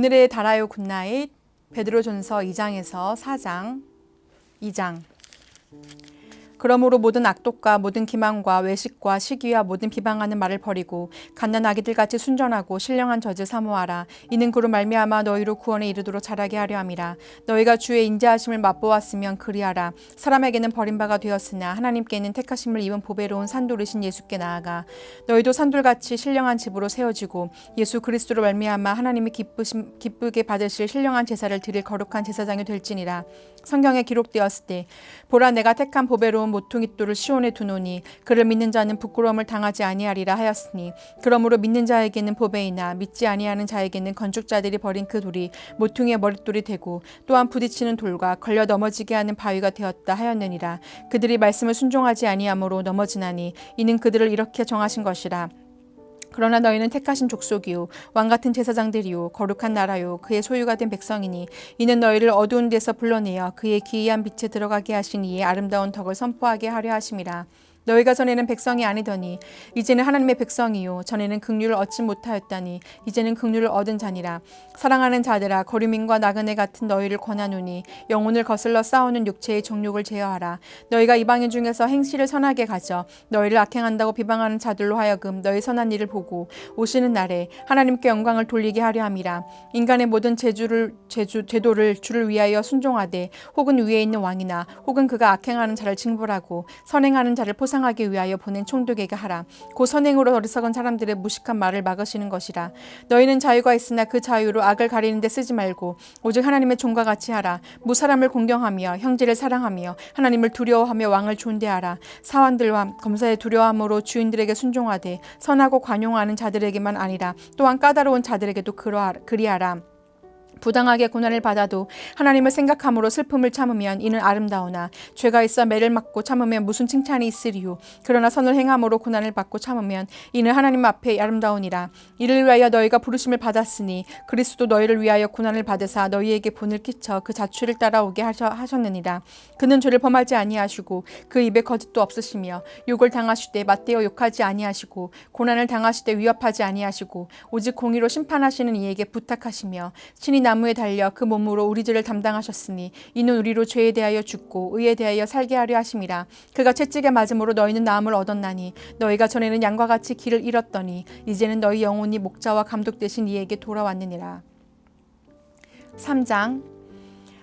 6절 오늘의 다라요 굿나잇 베드로전서 2장에서 4장 2장 그러므로 모든 악독과 모든 기만과 외식과 시기와 모든 비방하는 말을 버리고 갓난 아기들 같이 순전하고 신령한 젖을 사모하라. 이는 그로 말미암아 너희로 구원에 이르도록 자라게 하려 함이라. 너희가 주의 인자하심을 맛보았으면 그리하라. 사람에게는 버림바가 되었으나 하나님께는 택하심을 입은 보배로운 산돌이신 예수께 나아가 너희도 산돌같이 신령한 집으로 세워지고 예수 그리스도로 말미암아 하나님이 기쁘심 기쁘게 받으실 신령한 제사를 드릴 거룩한 제사장이 될지니라. 성경에 기록되었을 때 보라 내가 택한 보배로운 모퉁이돌을 시온에 두노니 그를 믿는 자는 부끄러움을 당하지 아니하리라 하였으니 그러므로 믿는 자에게는 보배이나 믿지 아니하는 자에게는 건축자들이 버린 그 돌이 모퉁이의 머릿돌이 되고 또한 부딪히는 돌과 걸려 넘어지게 하는 바위가 되었다 하였느니라. 그들이 말씀을 순종하지 아니하므로 넘어지나니 이는 그들을 이렇게 정하신 것이라 그러나 너희는 택하신 족속이요 왕 같은 제사장들이요 거룩한 나라요 그의 소유가 된 백성이니 이는 너희를 어두운 데서 불러내어 그의 기이한 빛에 들어가게 하신 이의 아름다운 덕을 선포하게 하려 하심이라 너희가 전에는 백성이 아니더니 이제는 하나님의 백성이요. 전에는 긍휼을 얻지 못하였다니 이제는 긍휼을 얻은 자니라. 사랑하는 자들아 거류민과 나그네 같은 너희를 권하노니 영혼을 거슬러 싸우는 육체의 정욕을 제어하라. 너희가 이방인 중에서 행실을 선하게 가져 너희를 악행한다고 비방하는 자들로 하여금 너희 선한 일을 보고 오시는 날에 하나님께 영광을 돌리게 하려 함이라. 인간의 모든 제주를 제주 제도를 주를 위하여 순종하되 혹은 위에 있는 왕이나 혹은 그가 악행하는 자를 징벌하고 선행하는 자를 포상 하기 위하여 보낸 총독에게 하라. 고 선행으로 어리석은 사람들의 무식한 말을 막으시는 것이라. 너희는 자유가 있으나 그 자유로 악을 가리는 데 쓰지 말고 오직 하나님의 종과 같이 하라. 무사람을 공경하며 형제를 사랑하며 하나님을 두려워하며 왕을 존대하라. 사환들과 검사의 두려움으로 주인들에게 순종하되 선하고 관용하는 자들에게만 아니라 또한 까다로운 자들에게도 그러하- 그리하라. 부당하게 고난을 받아도 하나님을 생각함으로 슬픔을 참으면 이는 아름다우나 죄가 있어 매를 맞고 참으면 무슨 칭찬이 있으리요? 그러나 선을 행함으로 고난을 받고 참으면 이는 하나님 앞에 아름다우니라. 이를 위하여 너희가 부르심을 받았으니 그리스도 너희를 위하여 고난을 받으사 너희에게 본을 끼쳐 그 자취를 따라오게 하셨느니라. 그는 죄를 범하지 아니하시고 그 입에 거짓도 없으시며 욕을 당하시되 맞대어 욕하지 아니하시고 고난을 당하시되 위협하지 아니하시고 오직 공의로 심판하시는 이에게 부탁하시며 신이 나 무에 달려 그 몸으로 우리 죄를 담당하셨으니 이는 우리로 죄에 대하여 죽고 의에 대하여 살게 하려 하심이라. 그가 채찍에 맞음으로 너희는 나음을 얻었나니 너희가 전에는 양과 같이 길을 잃었더니 이제는 너희 영혼이 목자와 감독 되신 이에게 돌아왔느니라. 3장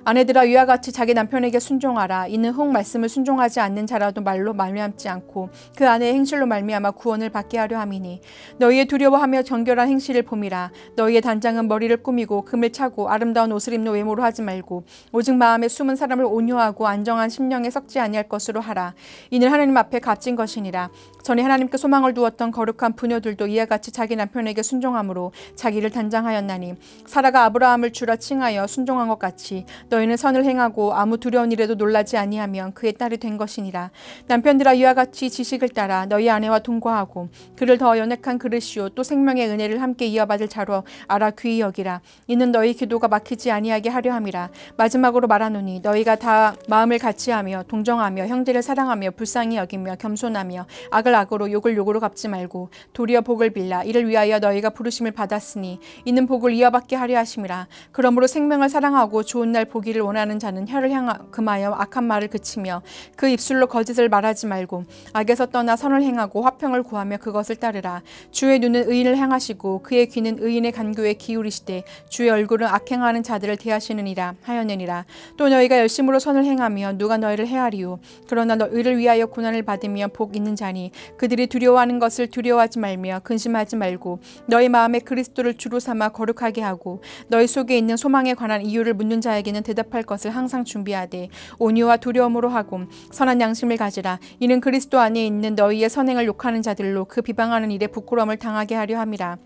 아내들아 이와 같이 자기 남편에게 순종하라. 이는 혹 말씀을 순종하지 않는 자라도 말로 말미암지 않고 그 아내의 행실로 말미암아 구원을 받게 하려 함이니 너희의 두려워하며 정결한 행실을 봄이라. 너희의 단장은 머리를 꾸미고 금을 차고 아름다운 옷을 입는 외모로 하지 말고 오직 마음에 숨은 사람을 온유하고 안정한 심령에 썩지 아니할 것으로 하라. 이는 하나님 앞에 값진 것이니라. 전에 하나님께 소망을 두었던 거룩한 부녀들도 이와 같이 자기 남편에게 순종함으로 자기를 단장하였나니 사라가 아브라함을 주라 칭하여 순종한 것 같이 너 희는 선을 행하고 아무 두려운 일에도 놀라지 아니하면 그의 딸이 된 것이니라. 남편들아 이와 같이 지식을 따라 너희 아내와 동거하고 그를 더 연약한 그릇이요 또 생명의 은혜를 함께 이어받을 자로 알아 귀히 여기라. 이는 너희 기도가 막히지 아니하게 하려 함이라. 마지막으로 말하노니 너희가 다 마음을 같이하며 동정하며 형제를 사랑하며 불쌍히 여기며 겸손하며 악을 악으로 욕을 욕으로 갚지 말고 도리어 복을 빌라. 이를 위하여 너희가 부르심을 받았으니 이는 복을 이어받게 하려 하심이라. 그러므로 생명을 사랑하고 좋은 날 보기를 원하는 자는 혀를 향하 금하여 악한 말을 그치며 그 입술로 거짓을 말하지 말고 악에서 떠나 선을 행하고 화평을 구하며 그것을 따르라. 주의 눈은 의인을 향하시고 그의 귀는 의인의 간교에 기울이시되 주의 얼굴은 악행하는 자들을 대하시느니라 하였느니라. 또 너희가 열심으로 선을 행하며 누가 너희를 해하리요? 그러나 너희를 위하여 고난을 받으며 복 있는 자니 그들이 두려워하는 것을 두려워하지 말며 근심하지 말고 너희 마음에 그리스도를 주로 삼아 거룩하게 하고 너희 속에 있는 소망에 관한 이유를 묻는 자에게는 대답할 것을 항상 준비하되 온유와 두려움으로 하고 선한 양심을 가지라. 이는 그리스도 안에 있는 너희의 선행을 욕하는 자들로 그 비방하는 일에 부끄러움을 당하게 하려 함이라.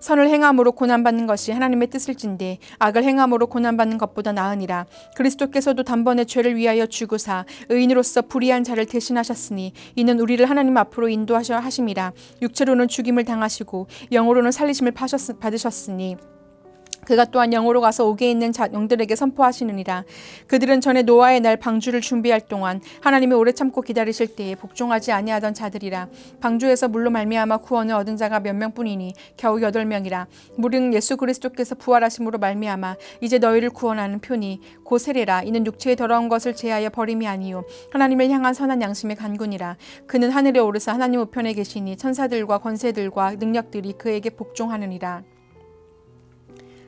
선을 행함으로 고난 받는 것이 하나님의 뜻일진데 악을 행함으로 고난 받는 것보다 나으니라. 그리스도께서도 단번에 죄를 위하여 죽으사 의인으로서 불의한 자를 대신하셨으니 이는 우리를 하나님 앞으로 인도하셔 하심이라. 육체로는 죽임을 당하시고 영으로는 살리심을 받으셨으니 그가 또한 영으로 가서 옥에 있는 자, 영들에게 선포하시느니라. 그들은 전에 노아의 날 방주를 준비할 동안 하나님이 오래 참고 기다리실 때에 복종하지 아니하던 자들이라. 방주에서 물로 말미암아 구원을 얻은 자가 몇 명뿐이니 겨우 여덟 명이라. 물은 예수 그리스도께서 부활하심으로 말미암아 이제 너희를 구원하는 표니 고 세례라. 이는 육체의 더러운 것을 제하여 버림이 아니요 하나님을 향한 선한 양심의 간군이라. 그는 하늘에 오르사 하나님 우편에 계시니 천사들과 권세들과 능력들이 그에게 복종하느니라.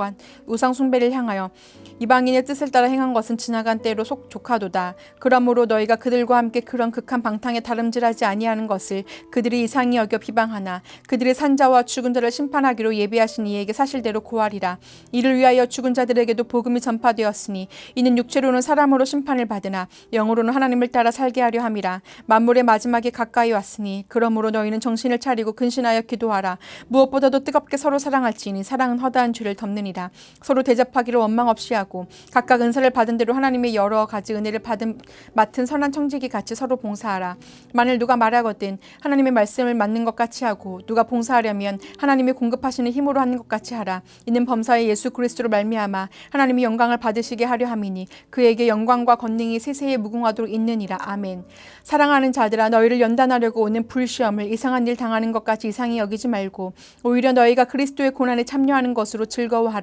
관 우상 숭배를 향하여 이방인의 뜻을 따라 행한 것은 지나간 때로 속 조카도다. 그러므로 너희가 그들과 함께 그런 극한 방탕에 다름질하지 아니하는 것을 그들이 이상히 여겨 비방하나 그들의 산자와 죽은 자를 심판하기로 예비하신 이에게 사실대로 고하리라. 이를 위하여 죽은 자들에게도 복음이 전파되었으니 이는 육체로는 사람으로 심판을 받으나 영으로는 하나님을 따라 살게 하려 함이라. 만물의 마지막에 가까이 왔으니 그러므로 너희는 정신을 차리고 근신하여 기도하라. 무엇보다도 뜨겁게 서로 사랑할지니 사랑은 허다한 죄를 덮느니라. 서로 대접하기를 원망 없이 하고 각각 은사를 받은 대로 하나님의 여러 가지 은혜를 받은 맡은 선한 청지기 같이 서로 봉사하라. 만일 누가 말하거든 하나님의 말씀을 맞는 것 같이 하고 누가 봉사하려면 하나님이 공급하시는 힘으로 하는 것 같이 하라. 이는 범사의 예수 그리스도로 말미암아 하나님이 영광을 받으시게 하려 함이니 그에게 영광과 권능이 세세에 무궁하도록 있느니라. 아멘. 사랑하는 자들아 너희를 연단하려고 오는 불시험을 이상한 일 당하는 것까지 이상히 여기지 말고 오히려 너희가 그리스도의 고난에 참여하는 것으로 즐거워하라.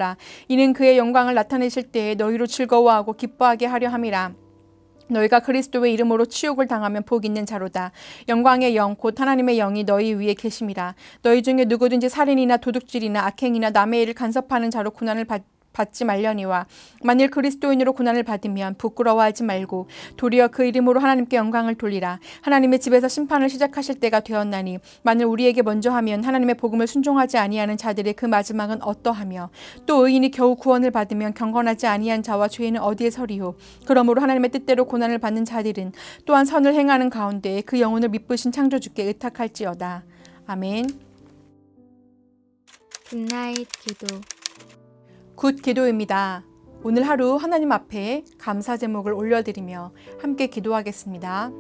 이는 그의 영광을 나타내실 때에 너희로 즐거워하고 기뻐하게 하려 함이라. 너희가 그리스도의 이름으로 치욕을 당하면 복 있는 자로다. 영광의 영, 곧 하나님의 영이 너희 위에 계심이라. 너희 중에 누구든지 살인이나 도둑질이나 악행이나 남의 일을 간섭하는 자로 고난을 받 받지 말려니와 만일 그리스도인으로 고난을 받으면 부끄러워하지 말고 도리어 그 이름으로 하나님께 영광을 돌리라. 하나님의 집에서 심판을 시작하실 때가 되었나니 만일 우리에게 먼저 하면 하나님의 복음을 순종하지 아니하는 자들의 그 마지막은 어떠하며 또 의인이 겨우 구원을 받으면 경건하지 아니한 자와 죄인은 어디에 서리요? 그러므로 하나님의 뜻대로 고난을 받는 자들은 또한 선을 행하는 가운데 그 영혼을 미쁘신 창조주께 의탁할지어다. 아멘. 굿나잇 기도 굿 기도입니다. 오늘 하루 하나님 앞에 감사 제목을 올려드리며 함께 기도하겠습니다.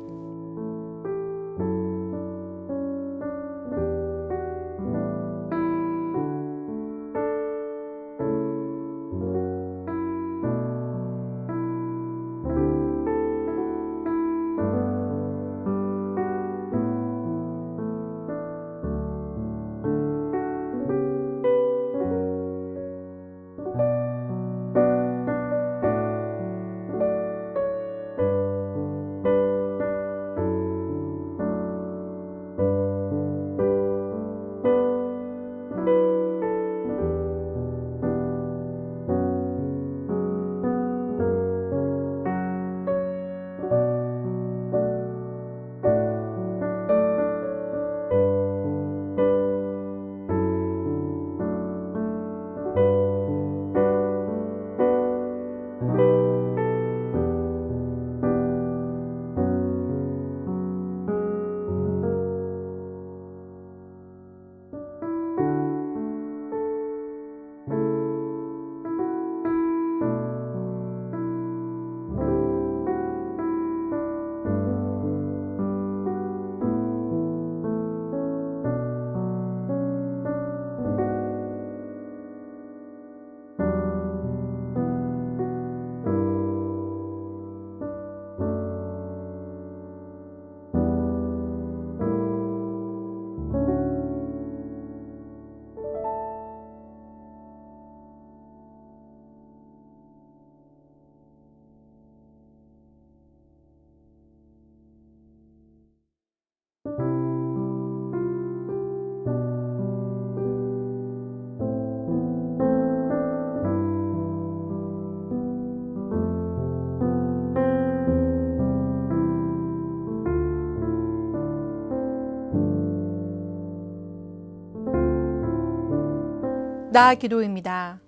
나 기도입니다.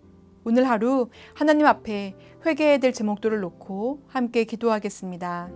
오늘 하루 하나님 앞에 회개해야 될 제목들을 놓고 함께 기도하겠습니다.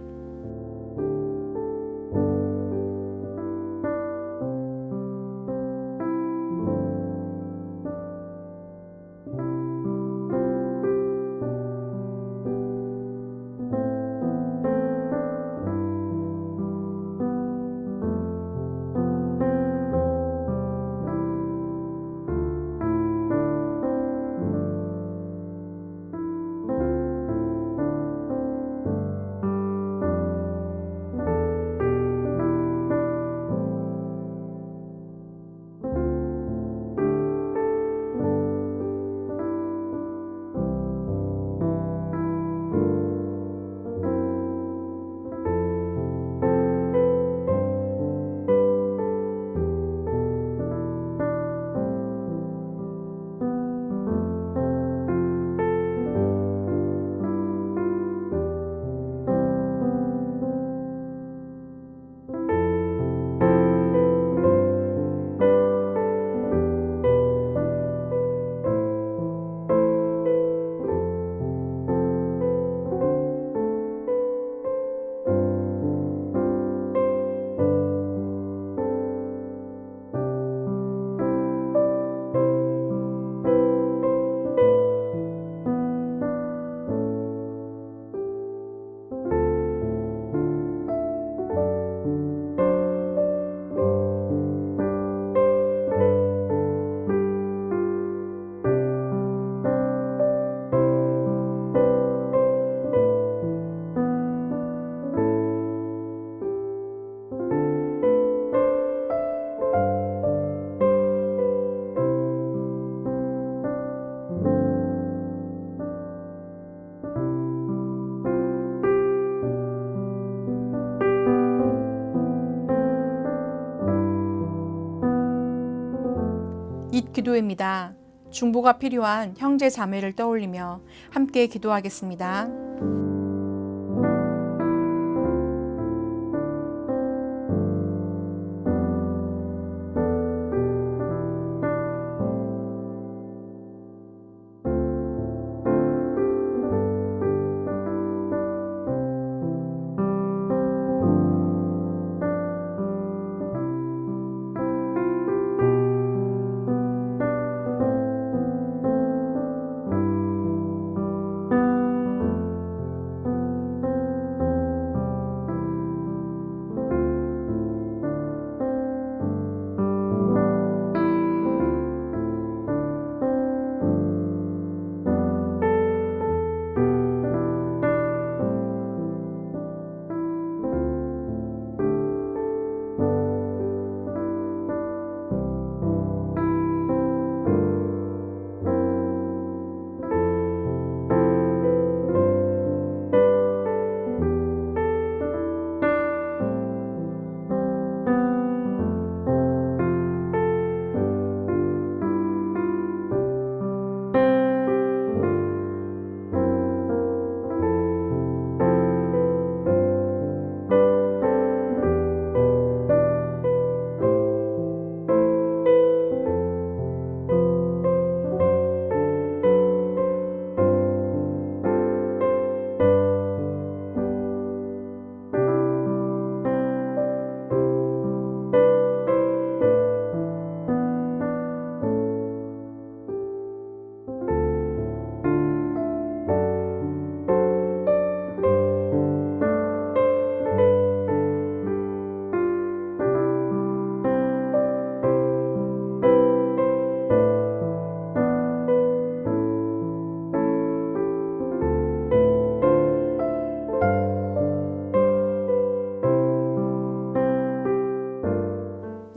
기도입니다. 중보가 필요한 형제 자매를 떠올리며 함께 기도하겠습니다.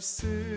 주의 말씀 더